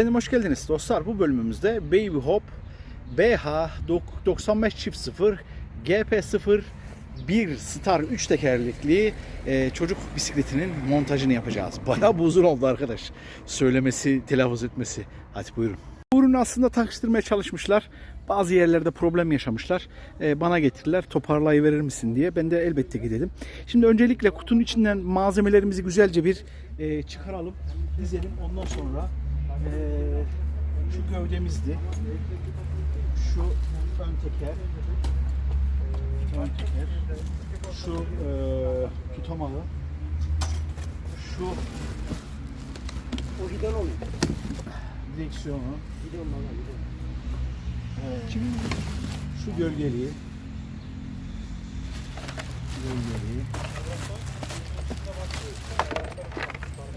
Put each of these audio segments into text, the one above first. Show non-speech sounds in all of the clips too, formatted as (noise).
Efendim hoş geldiniz dostlar. Bu bölümümüzde Baby Hop BH 95 çift 0 GP 0 1 Star 3 tekerlekli e, çocuk bisikletinin montajını yapacağız. (laughs) Bayağı bu uzun oldu arkadaş. Söylemesi, telaffuz etmesi. Hadi buyurun. Bu ürünü aslında takıştırmaya çalışmışlar. Bazı yerlerde problem yaşamışlar. E, bana getirdiler toparlayıverir misin diye. Ben de elbette ki. Şimdi öncelikle kutunun içinden malzemelerimizi güzelce bir e, çıkaralım. Dizelim. Ondan sonra ee, şu gövdemizdi. Şu ön teker. Ön teker. Şu e, tutamalı. Şu O giden oluyor. direksiyonu. Giden bana giden. Evet. Şu gölgeliği. Gölgeliği.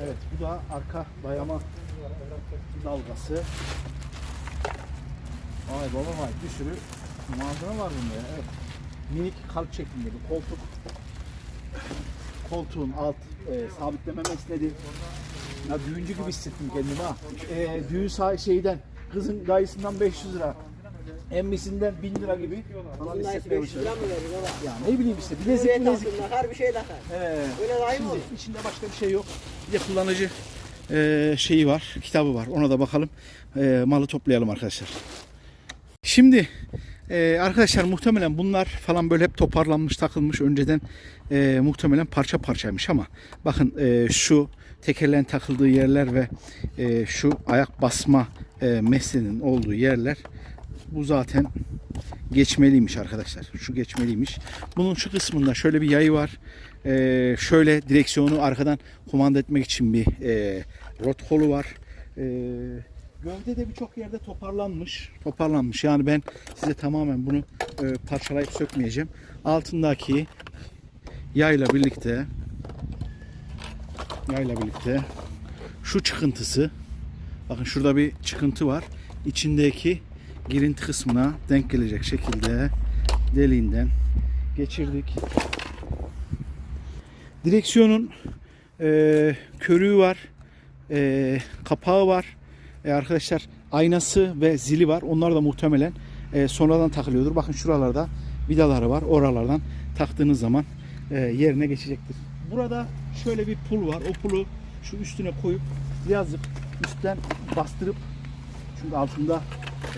Evet bu da arka dayama dalgası. Vay baba vay bir sürü malzeme var bunda ya. Evet. Minik kalp şeklinde bir koltuk. Koltuğun alt e, sabitleme mesnedi. Ya düğüncü gibi hissettim kendimi ha. E, düğün sah- şeyden kızın dayısından 500 lira. Emmisinden 1000 lira gibi falan Vallahi hissetmeye 500 lira başladım. mı verir baba? Ya ne bileyim işte bilezik Bilezik bilezik. takımda her bir şey takar. Ee, Öyle daha iyi mi şimdi olur? içinde başka bir şey yok. Bir de kullanıcı e, şeyi var, kitabı var. Ona da bakalım. E, malı toplayalım arkadaşlar. Şimdi e, arkadaşlar muhtemelen bunlar falan böyle hep toparlanmış, takılmış. Önceden e, muhtemelen parça parçaymış ama bakın e, şu tekerleğin takıldığı yerler ve şu ayak basma e, mesleğinin olduğu yerler bu zaten geçmeliymiş arkadaşlar. Şu geçmeliymiş. Bunun şu kısmında şöyle bir yayı var. Ee, şöyle direksiyonu arkadan kumanda etmek için bir e, rot kolu var. Ee, gövde de birçok yerde toparlanmış. Toparlanmış. Yani ben size tamamen bunu e, parçalayıp sökmeyeceğim. Altındaki yayla birlikte yayla birlikte şu çıkıntısı bakın şurada bir çıkıntı var. İçindeki girinti kısmına denk gelecek şekilde deliğinden geçirdik. Direksiyonun e, körüğü var, e, kapağı var. E, arkadaşlar aynası ve zili var. Onlar da muhtemelen e, sonradan takılıyordur. Bakın şuralarda vidaları var. Oralardan taktığınız zaman e, yerine geçecektir. Burada şöyle bir pul var. O pulu şu üstüne koyup yazıp üstten bastırıp çünkü altında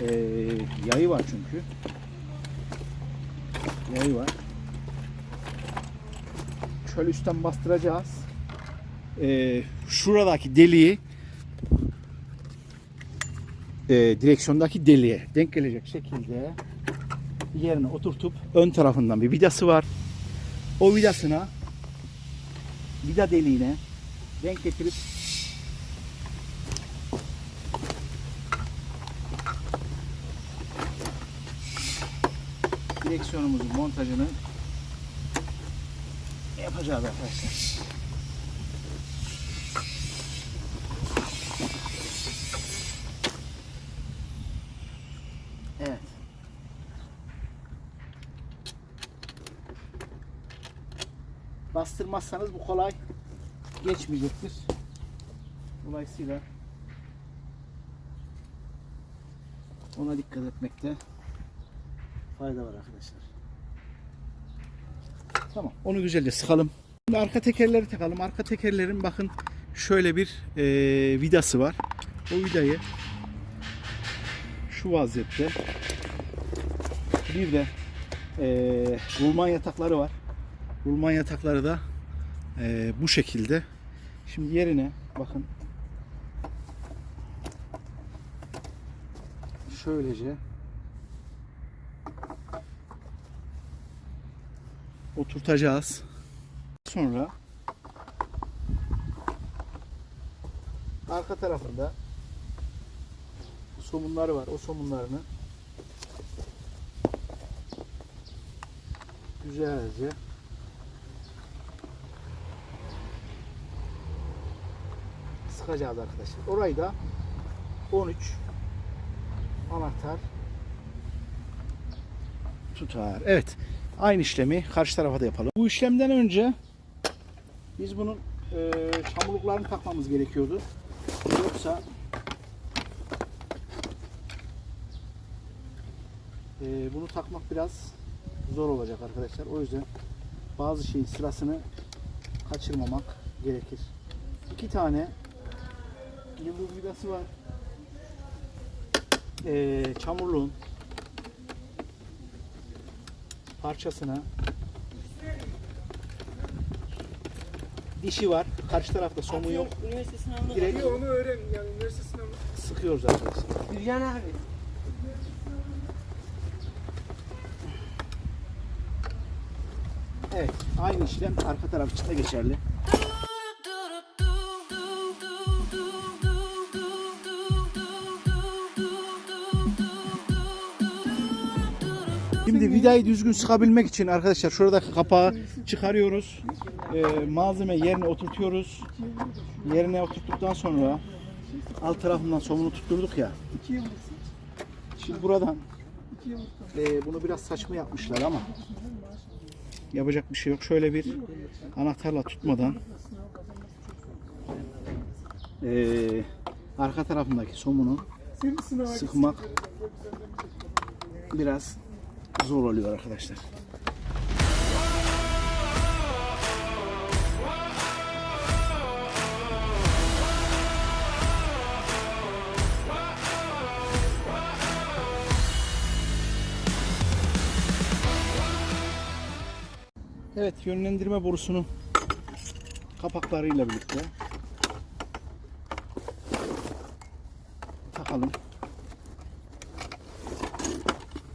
e, yayı var çünkü. Yayı var. Şöyle üstten bastıracağız. E, şuradaki deliği e, direksiyondaki deliğe denk gelecek şekilde yerine oturtup ön tarafından bir vidası var. O vidasına vida deliğine denk getirip direksiyonumuzun montajını yapacağız arkadaşlar. Evet. Bastırmazsanız bu kolay geçmeyecektir. Dolayısıyla ona dikkat etmekte fayda var arkadaşlar. Tamam. Onu güzelce sıkalım. Şimdi arka tekerleri takalım. Arka tekerlerin bakın şöyle bir e, vidası var. O vidayı şu vaziyette bir de e, rulman yatakları var. Rulman yatakları da e, bu şekilde. Şimdi yerine bakın şöylece oturtacağız. Sonra arka tarafında somunları var. O somunlarını güzelce sıkacağız arkadaşlar. Orayı da 13 anahtar tutar. Evet. Aynı işlemi karşı tarafa da yapalım. Bu işlemden önce biz bunun e, çamurluklarını takmamız gerekiyordu. Yoksa e, bunu takmak biraz zor olacak arkadaşlar. O yüzden bazı şeyin sırasını kaçırmamak gerekir. İki tane yıldız vidası var. E, çamurluğun parçasına dişi var. Karşı tarafta somun yok. Üniversite sınavında Direkt İyi onu öğren yani üniversite sınavı. sıkıyoruz arkadaşlar. Bircan abi. Evet, aynı işlem arka taraf için de geçerli. Şimdi vidayı düzgün sıkabilmek için arkadaşlar şuradaki kapağı çıkarıyoruz. Ee, malzeme yerine oturtuyoruz. Yerine oturttuktan sonra alt tarafından somunu tutturduk ya. Şimdi buradan e, bunu biraz saçma yapmışlar ama yapacak bir şey yok. Şöyle bir anahtarla tutmadan e, arka tarafındaki somunu sıkmak biraz zor oluyor arkadaşlar. Evet yönlendirme borusunun kapaklarıyla birlikte takalım.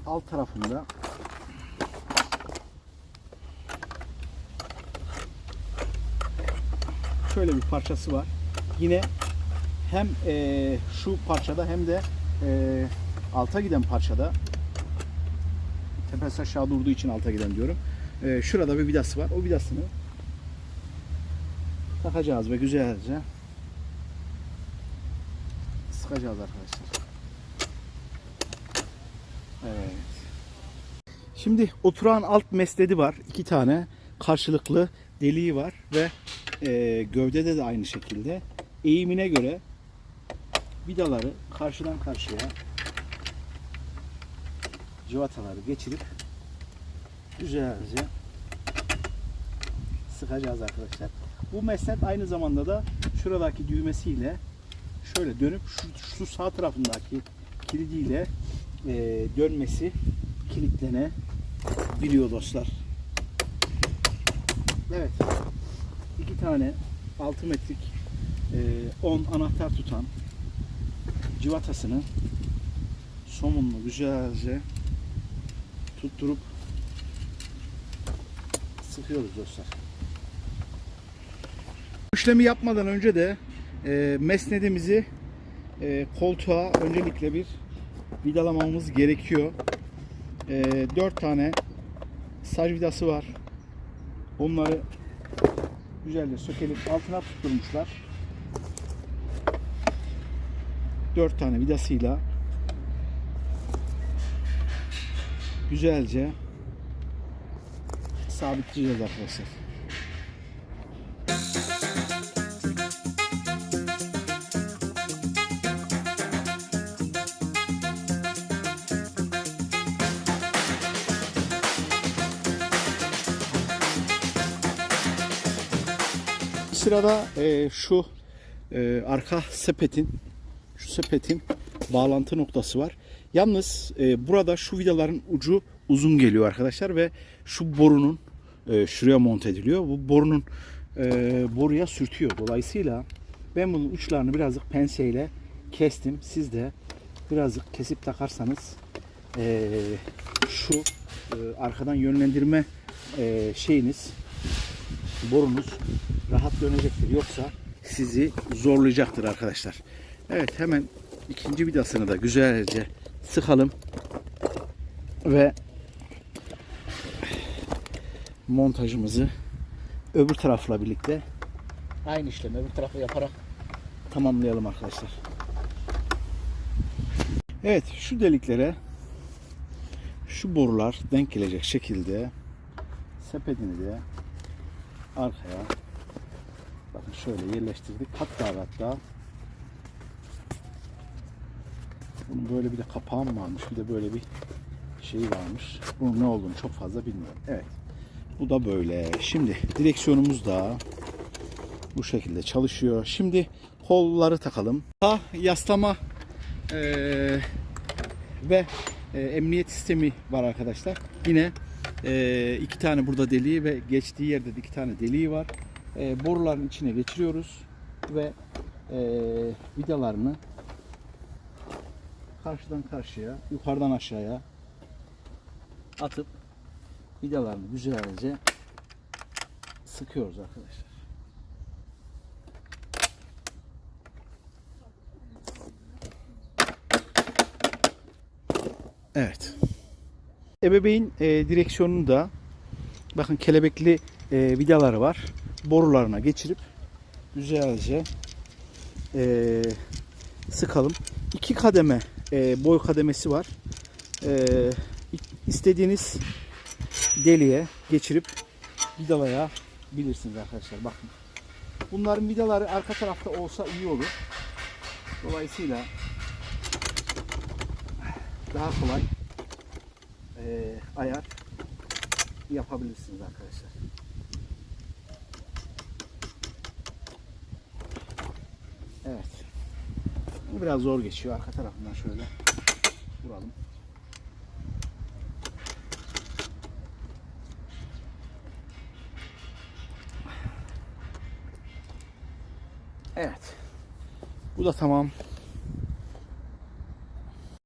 Alt tarafında şöyle bir parçası var. Yine hem eee, şu parçada hem de eee, alta giden parçada tepesi aşağı durduğu için alta giden diyorum. Eee, şurada bir vidası var. O vidasını takacağız ve güzelce sıkacağız arkadaşlar. Evet. Şimdi oturan alt mesledi var. iki tane karşılıklı deliği var ve e, gövdede de aynı şekilde eğimine göre vidaları karşıdan karşıya civataları geçirip güzelce sıkacağız arkadaşlar. Bu mesnet aynı zamanda da şuradaki düğmesiyle şöyle dönüp şu, şu sağ tarafındaki kilidiyle e, dönmesi kilitlenebiliyor dostlar. Evet. İki tane 6 metrik e, 10 anahtar tutan civatasını somunlu güzelce tutturup sıkıyoruz dostlar. İşlemi yapmadan önce de e, mesnedimizi e, koltuğa öncelikle bir vidalamamız gerekiyor. E, 4 tane sac vidası var. Onları güzelce sökelim. Altına tutturmuşlar. 4 tane vidasıyla güzelce sabitleyeceğiz arkadaşlar. Sırada e, şu e, arka sepetin şu sepetin bağlantı noktası var. Yalnız e, burada şu vidaların ucu uzun geliyor arkadaşlar ve şu borunun e, şuraya monte ediliyor. Bu borunun e, boruya sürtüyor. Dolayısıyla ben bunun uçlarını birazcık penseyle kestim. Siz de birazcık kesip takarsanız e, şu e, arkadan yönlendirme e, şeyiniz borunuz rahat dönecektir. Yoksa sizi zorlayacaktır arkadaşlar. Evet hemen ikinci vidasını da güzelce sıkalım. Ve montajımızı öbür tarafla birlikte aynı işlemi öbür tarafa yaparak tamamlayalım arkadaşlar. Evet şu deliklere şu borular denk gelecek şekilde sepetini de arkaya şöyle yerleştirdik. Hatta hatta bunun böyle bir de kapağı mı varmış? Bir de böyle bir şeyi varmış. Bunun ne olduğunu çok fazla bilmiyorum. Evet. Bu da böyle. Şimdi direksiyonumuz da bu şekilde çalışıyor. Şimdi kolları takalım. Ha yaslama eee, ve e, emniyet sistemi var arkadaşlar. Yine e, iki tane burada deliği ve geçtiği yerde de iki tane deliği var. E, boruların içine geçiriyoruz ve e, vidalarını karşıdan karşıya, yukarıdan aşağıya atıp vidalarını güzelce sıkıyoruz arkadaşlar. Evet. Ebeveyn e, direksiyonunu da bakın kelebekli e, vidaları var. Borularına geçirip güzelce e, sıkalım. İki kademe e, boy kademesi var. E, istediğiniz deliğe geçirip vidalayabilirsiniz arkadaşlar. Bakın. Bunların vidaları arka tarafta olsa iyi olur. Dolayısıyla daha kolay e, ayar yapabilirsiniz arkadaşlar. Evet. Bu biraz zor geçiyor. Arka tarafından şöyle vuralım. Evet. Bu da tamam.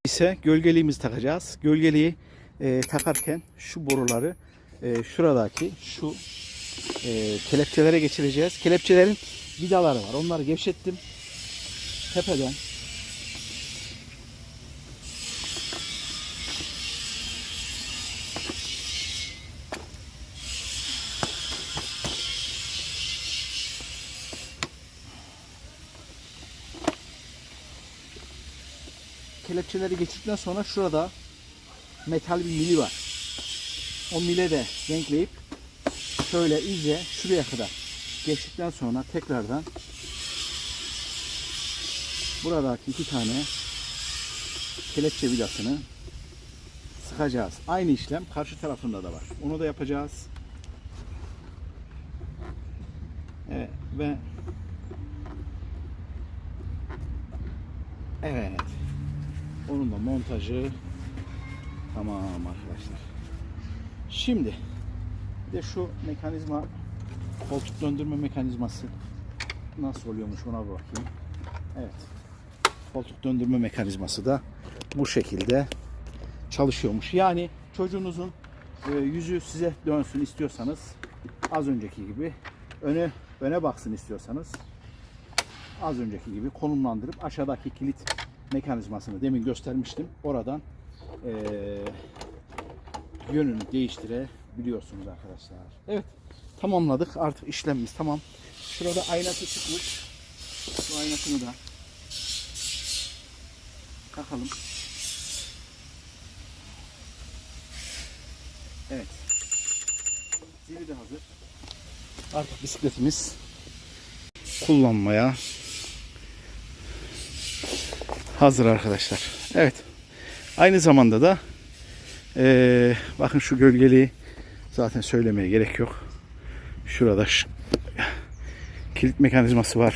ise gölgeliğimizi takacağız. Gölgeliği e, takarken şu boruları e, şuradaki şu e, kelepçelere geçireceğiz. Kelepçelerin vidaları var. Onları gevşettim. Tepeden kelepçeleri geçirdikten sonra şurada metal bir mili var. O mile de denkleyip şöyle iyice şuraya kadar geçtikten sonra tekrardan buradaki iki tane kelepçe vidasını sıkacağız. Aynı işlem karşı tarafında da var. Onu da yapacağız. Evet, ve Evet. Onun da montajı tamam arkadaşlar. Şimdi bir de şu mekanizma koltuk döndürme mekanizması nasıl oluyormuş ona bakayım. Evet. Koltuk döndürme mekanizması da bu şekilde çalışıyormuş. Yani çocuğunuzun e, yüzü size dönsün istiyorsanız az önceki gibi öne öne baksın istiyorsanız az önceki gibi konumlandırıp aşağıdaki kilit mekanizmasını demin göstermiştim. Oradan eee, yönünü değiştirebiliyorsunuz arkadaşlar. Evet tamamladık. Artık işlemimiz tamam. Şurada aynası çıkmış. Bu aynasını da takalım. Evet. Zili de hazır. Artık bisikletimiz kullanmaya hazır arkadaşlar. Evet. Aynı zamanda da eee, bakın şu gölgeliği zaten söylemeye gerek yok. Şurada şu- kilit mekanizması var.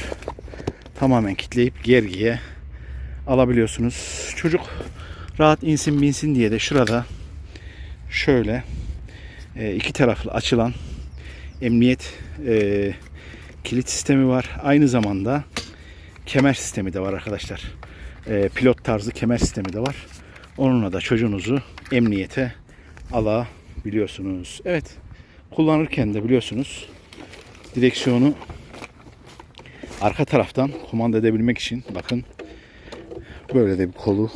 Tamamen kitleyip gergiye alabiliyorsunuz. Çocuk rahat insin binsin diye de şurada şöyle eee, iki taraflı açılan emniyet eee, kilit sistemi var. Aynı zamanda kemer sistemi de var arkadaşlar. Ee, pilot tarzı kemer sistemi de var. Onunla da çocuğunuzu emniyete alabiliyorsunuz. Evet. Kullanırken de biliyorsunuz direksiyonu arka taraftan kumanda edebilmek için bakın böyle de bir kolu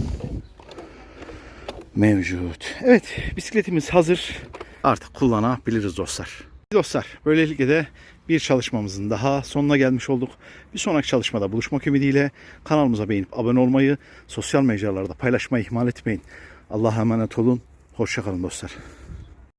mevcut. Evet bisikletimiz hazır. Artık kullanabiliriz dostlar. Dostlar böylelikle de bir çalışmamızın daha sonuna gelmiş olduk. Bir sonraki çalışmada buluşmak ümidiyle kanalımıza beğenip abone olmayı, sosyal mecralarda paylaşmayı ihmal etmeyin. Allah'a emanet olun. Hoşçakalın dostlar.